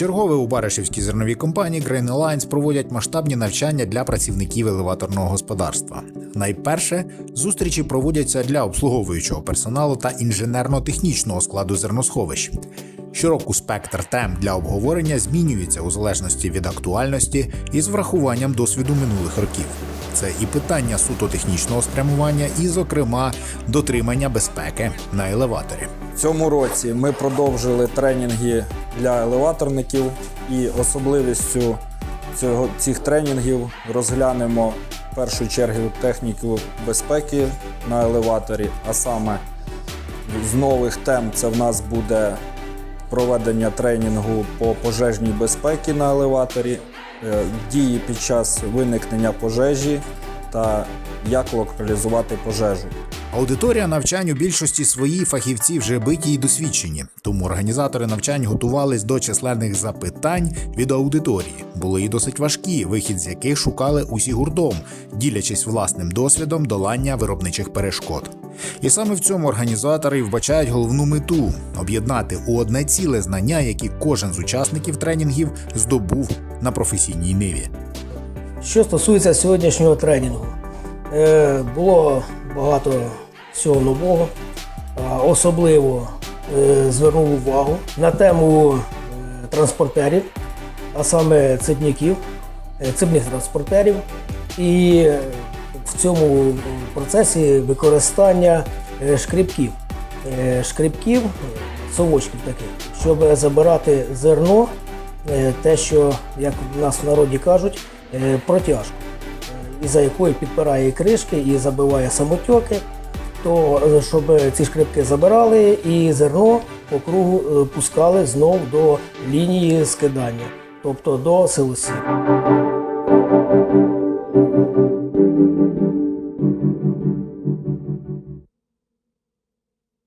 Вчергове у Баришівській зерновій компанії Grain Alliance проводять масштабні навчання для працівників елеваторного господарства. Найперше зустрічі проводяться для обслуговуючого персоналу та інженерно-технічного складу зерносховищ. Щороку спектр тем для обговорення змінюється у залежності від актуальності і з врахуванням досвіду минулих років. Це і питання суто технічного спрямування, і, зокрема, дотримання безпеки на елеваторі. В цьому році ми продовжили тренінги для елеваторників і особливістю цього, цих тренінгів розглянемо в першу чергу техніку безпеки на елеваторі, а саме з нових тем це в нас буде проведення тренінгу по пожежній безпеці на елеваторі, е, дії під час виникнення пожежі та як локалізувати пожежу. Аудиторія навчань у більшості свої фахівці вже биті й досвідчені, тому організатори навчань готувались до численних запитань від аудиторії. Були і досить важкі, вихід з яких шукали усі гуртом, ділячись власним досвідом долання виробничих перешкод. І саме в цьому організатори вбачають головну мету об'єднати у одне ціле знання, які кожен з учасників тренінгів здобув на професійній ниві. Що стосується сьогоднішнього тренінгу, е, було багато всього нового. Особливо е, звернув увагу на тему е, транспортерів, а саме ципняків, е, ципних транспортерів. І в цьому процесі використання шкребків, шкребків, е, совочків таких, щоб забирати зерно, те, що, як в нас в народі кажуть, протяжку, е, із-за якої підпирає кришки і забиває самотьоки, то е, щоб ці шкребки забирали і зерно по кругу е, пускали знов до лінії скидання, тобто до силосів.